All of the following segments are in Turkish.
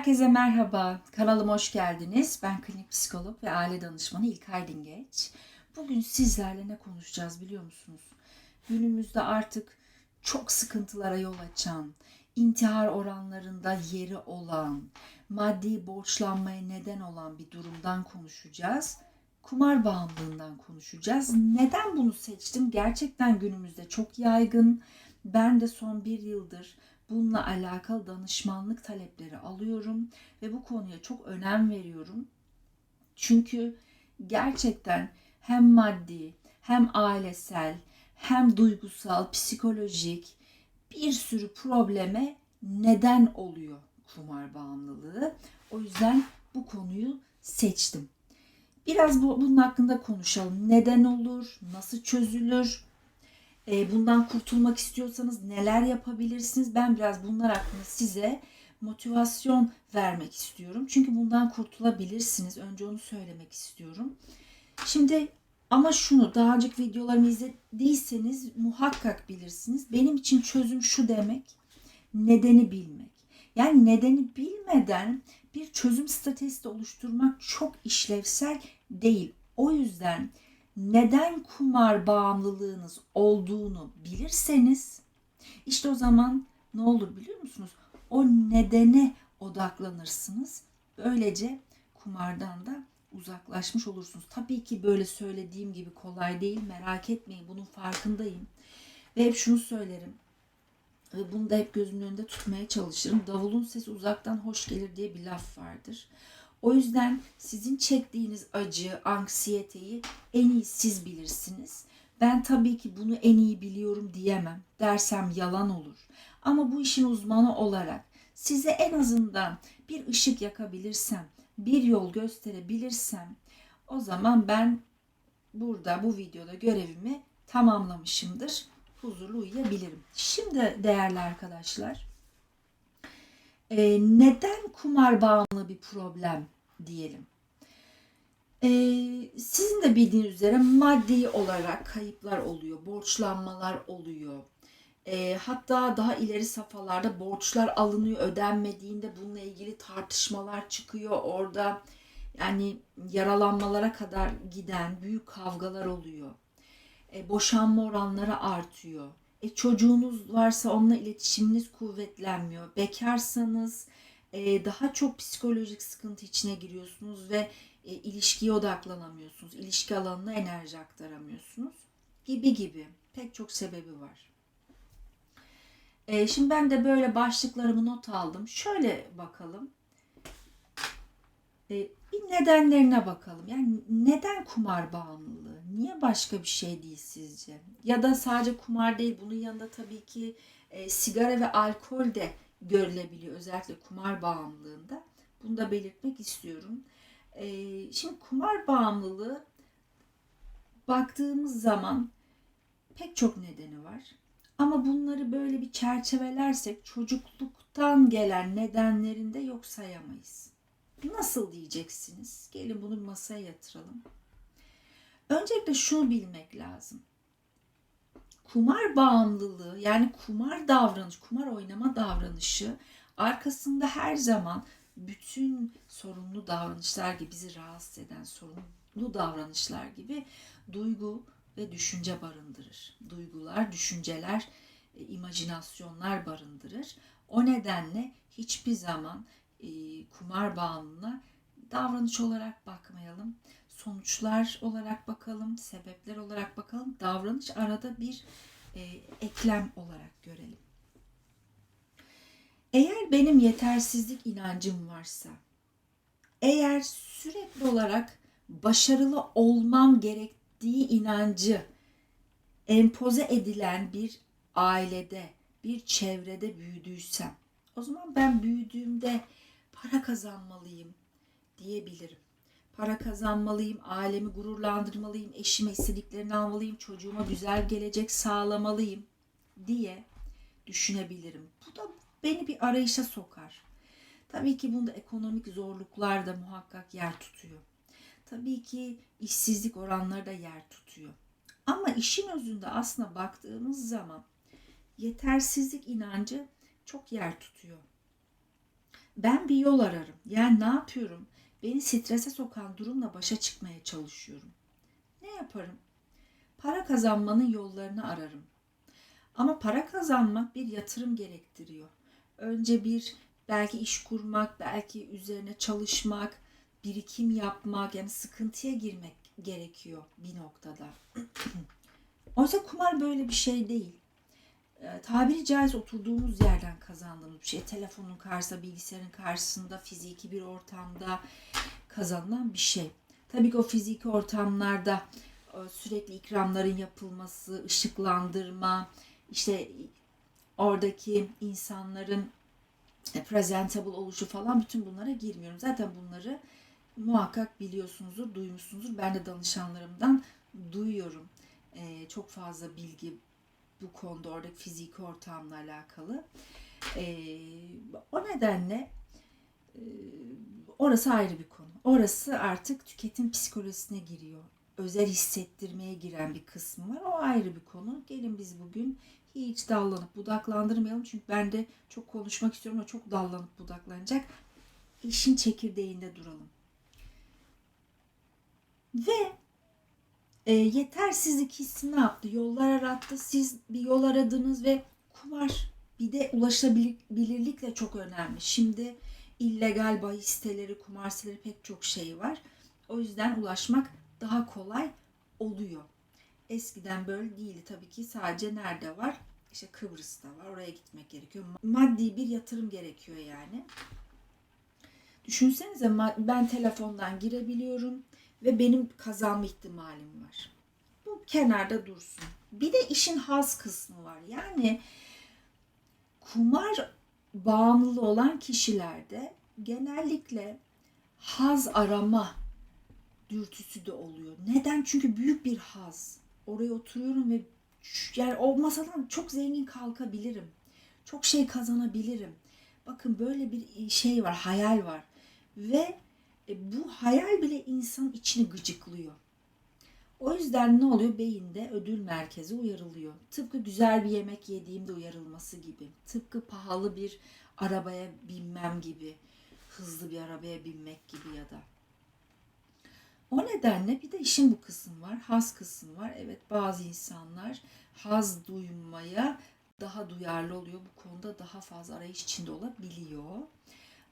Herkese merhaba. Kanalıma hoş geldiniz. Ben klinik psikolog ve aile danışmanı İlkay Dingeç. Bugün sizlerle ne konuşacağız biliyor musunuz? Günümüzde artık çok sıkıntılara yol açan, intihar oranlarında yeri olan, maddi borçlanmaya neden olan bir durumdan konuşacağız. Kumar bağımlılığından konuşacağız. Neden bunu seçtim? Gerçekten günümüzde çok yaygın. Ben de son bir yıldır bununla alakalı danışmanlık talepleri alıyorum ve bu konuya çok önem veriyorum. Çünkü gerçekten hem maddi hem ailesel hem duygusal, psikolojik bir sürü probleme neden oluyor kumar bağımlılığı. O yüzden bu konuyu seçtim. Biraz bu, bunun hakkında konuşalım. Neden olur? Nasıl çözülür? E, bundan kurtulmak istiyorsanız neler yapabilirsiniz? Ben biraz bunlar hakkında size motivasyon vermek istiyorum. Çünkü bundan kurtulabilirsiniz. Önce onu söylemek istiyorum. Şimdi ama şunu daha önceki videolarımı izlediyseniz muhakkak bilirsiniz. Benim için çözüm şu demek. Nedeni bilmek. Yani nedeni bilmeden bir çözüm stratejisi oluşturmak çok işlevsel değil. O yüzden neden kumar bağımlılığınız olduğunu bilirseniz işte o zaman ne olur biliyor musunuz? O nedene odaklanırsınız. Böylece kumardan da uzaklaşmış olursunuz. Tabii ki böyle söylediğim gibi kolay değil. Merak etmeyin bunun farkındayım. Ve hep şunu söylerim. Bunu da hep gözümün önünde tutmaya çalışırım. Davulun sesi uzaktan hoş gelir diye bir laf vardır. O yüzden sizin çektiğiniz acı, anksiyeteyi en iyi siz bilirsiniz. Ben tabii ki bunu en iyi biliyorum diyemem. Dersem yalan olur. Ama bu işin uzmanı olarak size en azından bir ışık yakabilirsem, bir yol gösterebilirsem o zaman ben burada bu videoda görevimi tamamlamışımdır. Huzurlu uyuyabilirim. Şimdi değerli arkadaşlar e, neden kumar bağımlı bir problem diyelim. E, sizin de bildiğiniz üzere maddi olarak kayıplar oluyor, borçlanmalar oluyor. E, hatta daha ileri safhalarda borçlar alınıyor, ödenmediğinde bununla ilgili tartışmalar çıkıyor. Orada yani yaralanmalara kadar giden büyük kavgalar oluyor. E, boşanma oranları artıyor e, çocuğunuz varsa onunla iletişiminiz kuvvetlenmiyor. Bekarsanız e, daha çok psikolojik sıkıntı içine giriyorsunuz ve e, ilişkiye odaklanamıyorsunuz. İlişki alanına enerji aktaramıyorsunuz. Gibi gibi pek çok sebebi var. E, şimdi ben de böyle başlıklarımı not aldım. Şöyle bakalım. E, bir nedenlerine bakalım. Yani neden kumar bağımlılığı? Niye başka bir şey değil sizce? Ya da sadece kumar değil, bunun yanında tabii ki e, sigara ve alkol de görülebiliyor. Özellikle kumar bağımlılığında. Bunu da belirtmek istiyorum. E, şimdi kumar bağımlılığı baktığımız zaman pek çok nedeni var. Ama bunları böyle bir çerçevelersek çocukluktan gelen nedenlerinde yok sayamayız. Nasıl diyeceksiniz? Gelin bunu masaya yatıralım. Öncelikle şunu bilmek lazım. Kumar bağımlılığı yani kumar davranış, kumar oynama davranışı arkasında her zaman bütün sorunlu davranışlar gibi bizi rahatsız eden sorunlu davranışlar gibi duygu ve düşünce barındırır. Duygular, düşünceler, e, imajinasyonlar barındırır. O nedenle hiçbir zaman e, kumar bağımlılığına davranış olarak bakmayalım. Sonuçlar olarak bakalım, sebepler olarak bakalım. Davranış arada bir e, eklem olarak görelim. Eğer benim yetersizlik inancım varsa, eğer sürekli olarak başarılı olmam gerektiği inancı empoze edilen bir ailede, bir çevrede büyüdüysem, o zaman ben büyüdüğümde para kazanmalıyım diyebilirim. Para kazanmalıyım, ailemi gururlandırmalıyım, eşime istediklerini almalıyım, çocuğuma güzel gelecek sağlamalıyım diye düşünebilirim. Bu da beni bir arayışa sokar. Tabii ki bunda ekonomik zorluklar da muhakkak yer tutuyor. Tabii ki işsizlik oranları da yer tutuyor. Ama işin özünde aslında baktığımız zaman yetersizlik inancı çok yer tutuyor. Ben bir yol ararım. Yani ne yapıyorum? Beni strese sokan durumla başa çıkmaya çalışıyorum. Ne yaparım? Para kazanmanın yollarını ararım. Ama para kazanmak bir yatırım gerektiriyor. Önce bir belki iş kurmak, belki üzerine çalışmak, birikim yapmak, yani sıkıntıya girmek gerekiyor bir noktada. Oysa kumar böyle bir şey değil. E, tabiri caiz oturduğumuz yerden kazandığımız bir şey. Telefonun karşısında, bilgisayarın karşısında, fiziki bir ortamda kazanılan bir şey. Tabii ki o fiziki ortamlarda e, sürekli ikramların yapılması, ışıklandırma, işte oradaki insanların e, presentable oluşu falan bütün bunlara girmiyorum. Zaten bunları muhakkak biliyorsunuzdur, duymuşsunuzdur. Ben de danışanlarımdan duyuyorum. Ee, çok fazla bilgi bu konuda oradaki fiziki ortamla alakalı. Ee, o nedenle e, orası ayrı bir konu. Orası artık tüketim psikolojisine giriyor. Özel hissettirmeye giren bir kısmı var. O ayrı bir konu. Gelin biz bugün hiç dallanıp budaklandırmayalım. Çünkü ben de çok konuşmak istiyorum ama çok dallanıp budaklanacak. İşin çekirdeğinde duralım. Ve e, yetersizlik hissi ne yaptı? Yollar arattı. Siz bir yol aradınız ve kumar bir de ulaşılabilirlikle çok önemli. Şimdi illegal bahis siteleri, kumar siteleri pek çok şey var. O yüzden ulaşmak daha kolay oluyor. Eskiden böyle değildi tabii ki sadece nerede var? İşte Kıbrıs'ta var. Oraya gitmek gerekiyor. Maddi bir yatırım gerekiyor yani. Düşünsenize ben telefondan girebiliyorum ve benim kazanma ihtimalim var. Bu kenarda dursun. Bir de işin haz kısmı var. Yani kumar bağımlılığı olan kişilerde genellikle haz arama dürtüsü de oluyor. Neden? Çünkü büyük bir haz. Oraya oturuyorum ve yani o masadan çok zengin kalkabilirim. Çok şey kazanabilirim. Bakın böyle bir şey var, hayal var. Ve e, bu hayal bile insan içini gıcıklıyor. O yüzden ne oluyor? Beyinde ödül merkezi uyarılıyor. Tıpkı güzel bir yemek yediğimde uyarılması gibi. Tıpkı pahalı bir arabaya binmem gibi. Hızlı bir arabaya binmek gibi ya da. O nedenle bir de işin bu kısım var. Haz kısmı var. Evet bazı insanlar haz duymaya daha duyarlı oluyor. Bu konuda daha fazla arayış içinde olabiliyor.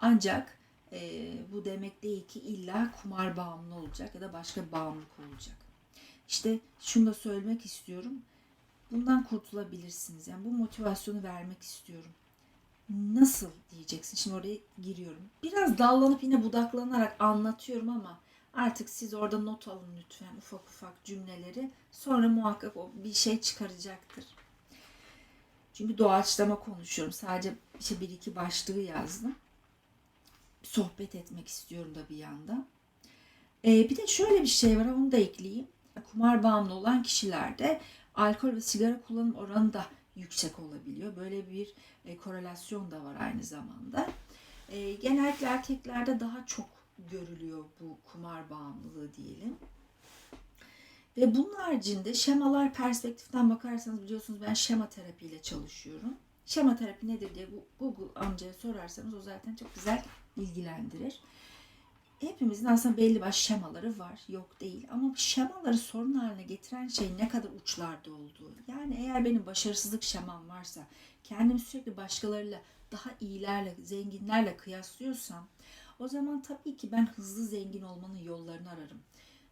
Ancak e, bu demek değil ki illa kumar bağımlı olacak ya da başka bağımlılık olacak. İşte şunu da söylemek istiyorum. Bundan kurtulabilirsiniz. Yani bu motivasyonu vermek istiyorum. Nasıl diyeceksin? Şimdi oraya giriyorum. Biraz dallanıp yine budaklanarak anlatıyorum ama artık siz orada not alın lütfen ufak ufak cümleleri. Sonra muhakkak o bir şey çıkaracaktır. Çünkü doğaçlama konuşuyorum. Sadece işte bir iki başlığı yazdım sohbet etmek istiyorum da bir yanda. Ee, bir de şöyle bir şey var onu da ekleyeyim. Kumar bağımlı olan kişilerde alkol ve sigara kullanım oranı da yüksek olabiliyor. Böyle bir e, korelasyon da var aynı zamanda. E, genellikle erkeklerde daha çok görülüyor bu kumar bağımlılığı diyelim. Ve bunun haricinde şemalar perspektiften bakarsanız biliyorsunuz ben şema terapiyle çalışıyorum. Şema terapi nedir diye Google amcaya sorarsanız o zaten çok güzel bilgilendirir. Hepimizin aslında belli başlı şemaları var. Yok değil. Ama bu şemaları sorun haline getiren şey ne kadar uçlarda olduğu. Yani eğer benim başarısızlık şemam varsa, kendimi sürekli başkalarıyla daha iyilerle, zenginlerle kıyaslıyorsam o zaman tabii ki ben hızlı zengin olmanın yollarını ararım.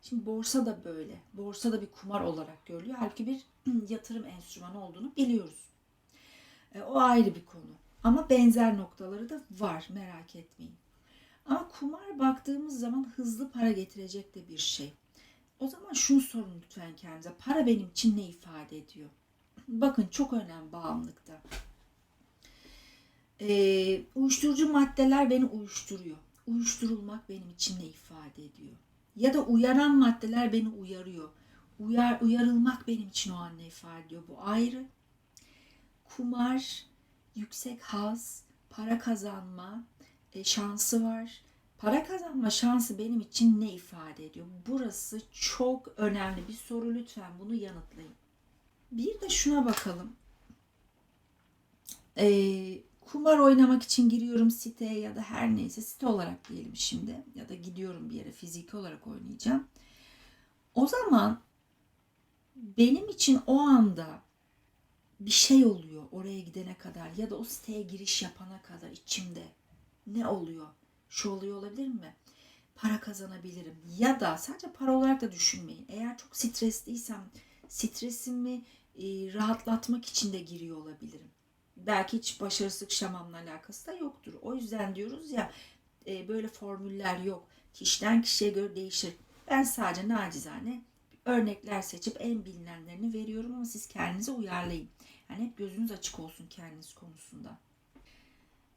Şimdi borsa da böyle. Borsa da bir kumar olarak görülüyor. Halbuki bir yatırım enstrümanı olduğunu biliyoruz. E, o ayrı bir konu. Ama benzer noktaları da var merak etmeyin. Ama kumar baktığımız zaman hızlı para getirecek de bir şey. O zaman şunu sorun lütfen kendinize. Para benim için ne ifade ediyor? Bakın çok önemli bağımlılıkta. Ee, uyuşturucu maddeler beni uyuşturuyor. Uyuşturulmak benim için ne ifade ediyor? Ya da uyaran maddeler beni uyarıyor. Uyar, uyarılmak benim için o an ne ifade ediyor? Bu ayrı. Kumar yüksek haz, para kazanma e, şansı var. Para kazanma şansı benim için ne ifade ediyor? Burası çok önemli bir soru lütfen bunu yanıtlayın. Bir de şuna bakalım. E, kumar oynamak için giriyorum siteye ya da her neyse site olarak diyelim şimdi ya da gidiyorum bir yere fiziki olarak oynayacağım. O zaman benim için o anda bir şey oluyor oraya gidene kadar ya da o siteye giriş yapana kadar içimde ne oluyor? Şu oluyor olabilir mi? Para kazanabilirim ya da sadece para olarak da düşünmeyin. Eğer çok stresliysem stresimi e, rahatlatmak için de giriyor olabilirim. Belki hiç başarısızlık şamamla alakası da yoktur. O yüzden diyoruz ya e, böyle formüller yok. Kişiden kişiye göre değişir. Ben sadece nacizane örnekler seçip en bilinenlerini veriyorum ama siz kendinize uyarlayın. Yani hep gözünüz açık olsun kendiniz konusunda.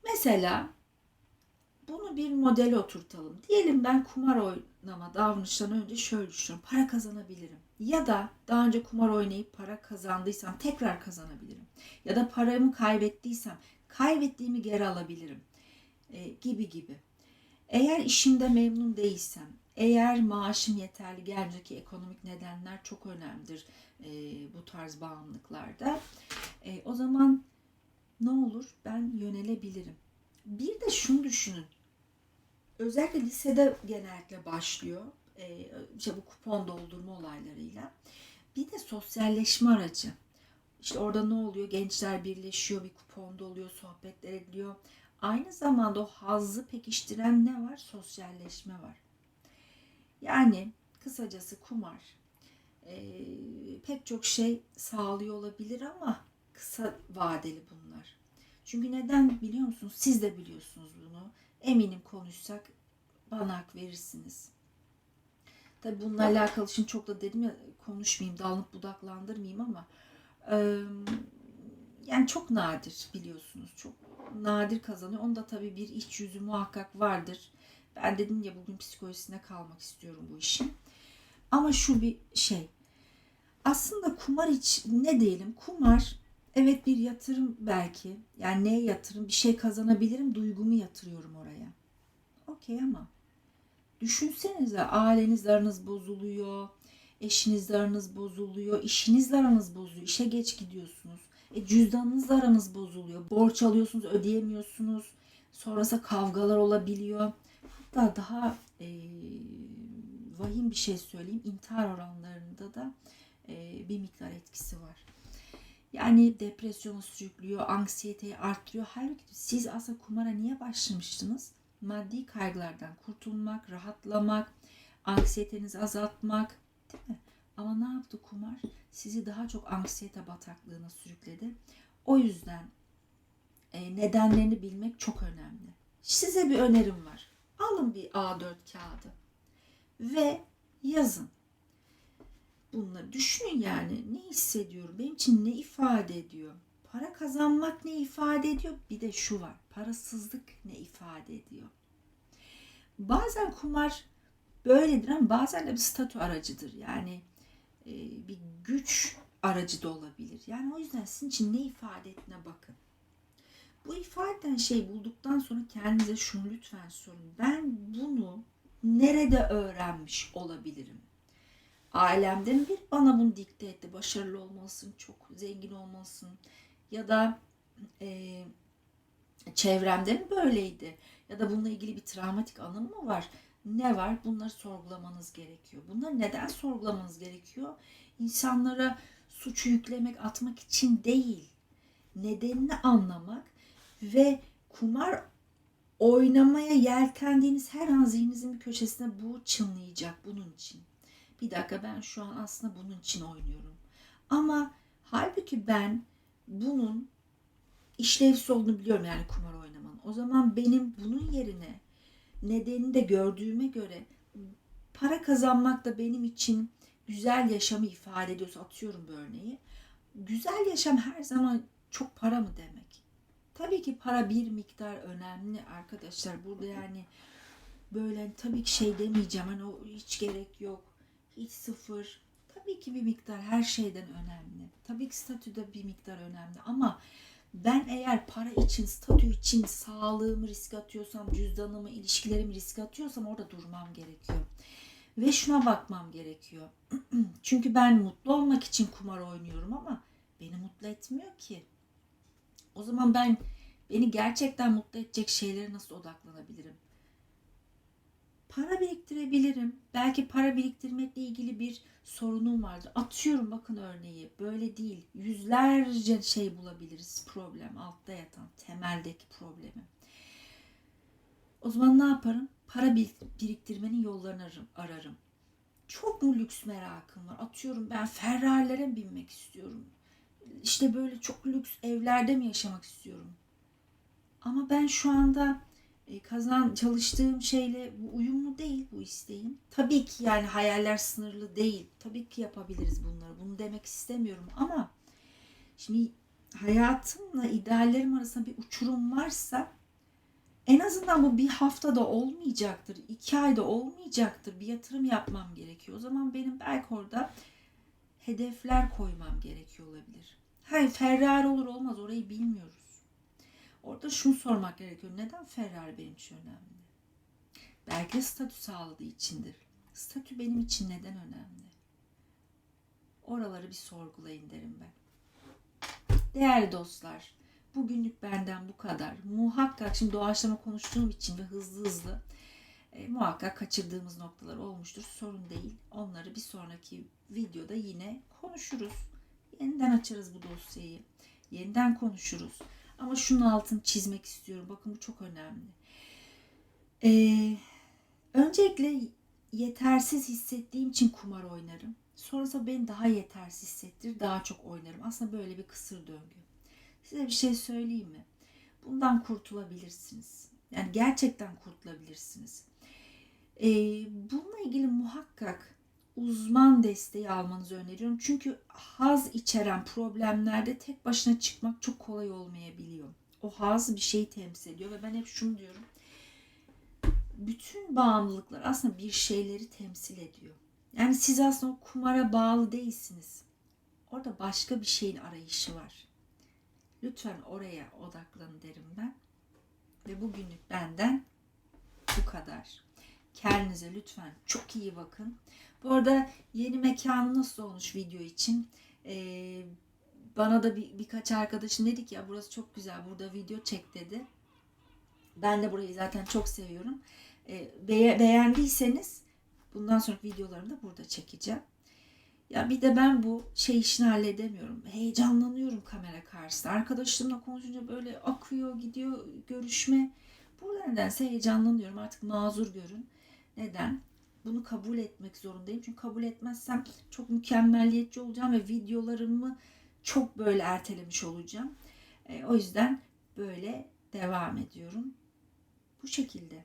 Mesela bunu bir modele oturtalım. Diyelim ben kumar oynama davranıştan önce şöyle düşünüyorum. Para kazanabilirim. Ya da daha önce kumar oynayıp para kazandıysam tekrar kazanabilirim. Ya da paramı kaybettiysem kaybettiğimi geri alabilirim. E, gibi gibi. Eğer işimde memnun değilsem, eğer maaşım yeterli gelmeyecek ki ekonomik nedenler çok önemlidir e, bu tarz bağımlılıklarda. E, o zaman ne olur? Ben yönelebilirim. Bir de şunu düşünün. Özellikle lisede genellikle başlıyor. E, işte bu kupon doldurma olaylarıyla. Bir de sosyalleşme aracı. İşte orada ne oluyor? Gençler birleşiyor, bir kuponda oluyor, sohbetler ediliyor. Aynı zamanda o hazzı pekiştiren ne var? Sosyalleşme var. Yani kısacası kumar e, pek çok şey sağlıyor olabilir ama kısa vadeli bunlar. Çünkü neden biliyor musunuz? Siz de biliyorsunuz bunu. Eminim konuşsak bana hak verirsiniz. Tabi bununla alakalı şimdi çok da dedim ya konuşmayayım, dalınıp budaklandırmayayım ama e, yani çok nadir biliyorsunuz. Çok nadir kazanıyor. Onda tabii bir iç yüzü muhakkak vardır. Ben dedim ya bugün psikolojisine kalmak istiyorum bu işin. Ama şu bir şey. Aslında kumar hiç ne diyelim kumar evet bir yatırım belki. Yani neye yatırım? Bir şey kazanabilirim. Duygumu yatırıyorum oraya. Okey ama düşünsenize ailenizle aranız bozuluyor. Eşinizle aranız bozuluyor. işinizle aranız bozuluyor. İşe geç gidiyorsunuz. E, cüzdanınızla aranız bozuluyor. Borç alıyorsunuz ödeyemiyorsunuz. Sonrasında kavgalar olabiliyor. Hatta daha e, vahim bir şey söyleyeyim. İntihar oranlarında da e, bir miktar etkisi var. Yani depresyona sürüklüyor, anksiyeteyi arttırıyor. Halbuki siz aslında kumara niye başlamıştınız? Maddi kaygılardan kurtulmak, rahatlamak, anksiyetenizi azaltmak değil mi? Ama ne yaptı kumar? Sizi daha çok anksiyete bataklığına sürükledi. O yüzden e, nedenlerini bilmek çok önemli. Size bir önerim var. Alın bir A4 kağıdı ve yazın. Bunları düşünün yani ne hissediyorum, benim için ne ifade ediyor? Para kazanmak ne ifade ediyor? Bir de şu var, parasızlık ne ifade ediyor? Bazen kumar böyledir ama bazen de bir statü aracıdır. Yani e, bir güç aracı da olabilir. Yani o yüzden sizin için ne ifade ettiğine bakın. Bu ifade eden şeyi bulduktan sonra kendinize şunu lütfen sorun. Ben bunu nerede öğrenmiş olabilirim? Ailemden bir bana bunu dikte etti. Başarılı olmalısın, çok zengin olmalısın. Ya da e, çevremde mi böyleydi? Ya da bununla ilgili bir travmatik anım mı var? Ne var? Bunları sorgulamanız gerekiyor. Bunları neden sorgulamanız gerekiyor? İnsanlara suçu yüklemek, atmak için değil. Nedenini anlamak ve kumar oynamaya yeltendiğiniz her an zihninizin bir köşesine bu çınlayacak bunun için. Bir dakika ben şu an aslında bunun için oynuyorum. Ama halbuki ben bunun işlevsiz olduğunu biliyorum yani kumar oynamanın. O zaman benim bunun yerine nedenini de gördüğüme göre para kazanmak da benim için güzel yaşamı ifade ediyorsa atıyorum bu örneği. Güzel yaşam her zaman çok para mı demek? Tabii ki para bir miktar önemli arkadaşlar. Burada yani böyle tabii ki şey demeyeceğim. Hani o hiç gerek yok. Hiç sıfır. Tabii ki bir miktar her şeyden önemli. Tabii ki statü de bir miktar önemli ama ben eğer para için, statü için sağlığımı riske atıyorsam, cüzdanımı, ilişkilerimi riske atıyorsam orada durmam gerekiyor. Ve şuna bakmam gerekiyor. Çünkü ben mutlu olmak için kumar oynuyorum ama beni mutlu etmiyor ki. O zaman ben Beni gerçekten mutlu edecek şeylere nasıl odaklanabilirim? Para biriktirebilirim. Belki para biriktirmekle ilgili bir sorunum vardır. Atıyorum bakın örneği. Böyle değil. Yüzlerce şey bulabiliriz problem. Altta yatan temeldeki problemi. O zaman ne yaparım? Para bir- biriktirmenin yollarını ararım. Çok mu lüks merakım var? Atıyorum ben Ferrari'lere binmek istiyorum? İşte böyle çok lüks evlerde mi yaşamak istiyorum? Ama ben şu anda e, kazan çalıştığım şeyle bu uyumlu değil bu isteğim. Tabii ki yani hayaller sınırlı değil. Tabii ki yapabiliriz bunları. Bunu demek istemiyorum ama şimdi hayatımla ideallerim arasında bir uçurum varsa en azından bu bir haftada olmayacaktır, iki ayda olmayacaktır. Bir yatırım yapmam gerekiyor. O zaman benim belki orada hedefler koymam gerekiyor olabilir. Hayır Ferrari olur olmaz orayı bilmiyoruz. Orada şunu sormak gerekiyor. Neden Ferrari benim için önemli? Belki statü sağladığı içindir. Statü benim için neden önemli? Oraları bir sorgulayın derim ben. Değerli dostlar, bugünlük benden bu kadar. Muhakkak şimdi doğaçlama konuştuğum için ve hızlı hızlı e, muhakkak kaçırdığımız noktalar olmuştur. Sorun değil. Onları bir sonraki videoda yine konuşuruz. Yeniden açarız bu dosyayı. Yeniden konuşuruz. Ama şunun altını çizmek istiyorum. Bakın bu çok önemli. Ee, öncelikle yetersiz hissettiğim için kumar oynarım. Sonrasında beni daha yetersiz hissettirir, daha çok oynarım. Aslında böyle bir kısır döngü. Size bir şey söyleyeyim mi? Bundan kurtulabilirsiniz. Yani gerçekten kurtulabilirsiniz. Ee, bununla ilgili muhakkak uzman desteği almanızı öneriyorum. Çünkü haz içeren problemlerde tek başına çıkmak çok kolay olmayabiliyor. O haz bir şeyi temsil ediyor ve ben hep şunu diyorum. Bütün bağımlılıklar aslında bir şeyleri temsil ediyor. Yani siz aslında o kumara bağlı değilsiniz. Orada başka bir şeyin arayışı var. Lütfen oraya odaklanın derim ben. Ve bugünlük benden bu kadar. Kendinize lütfen çok iyi bakın. Bu arada yeni mekanı nasıl olmuş video için? Ee, bana da bir, birkaç arkadaşım dedi ki ya burası çok güzel burada video çek dedi. Ben de burayı zaten çok seviyorum. Ee, be- beğendiyseniz bundan sonraki videolarımı da burada çekeceğim. Ya bir de ben bu şey işini halledemiyorum. Heyecanlanıyorum kamera karşısında. Arkadaşlarımla konuşunca böyle akıyor gidiyor görüşme. Burada nedense heyecanlanıyorum. Artık mazur görün. Neden? Bunu kabul etmek zorundayım. Çünkü kabul etmezsem çok mükemmelliyetçi olacağım ve videolarımı çok böyle ertelemiş olacağım. E, o yüzden böyle devam ediyorum. Bu şekilde.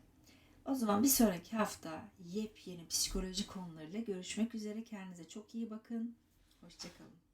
O zaman bir sonraki hafta yepyeni psikoloji konularıyla görüşmek üzere. Kendinize çok iyi bakın. Hoşçakalın.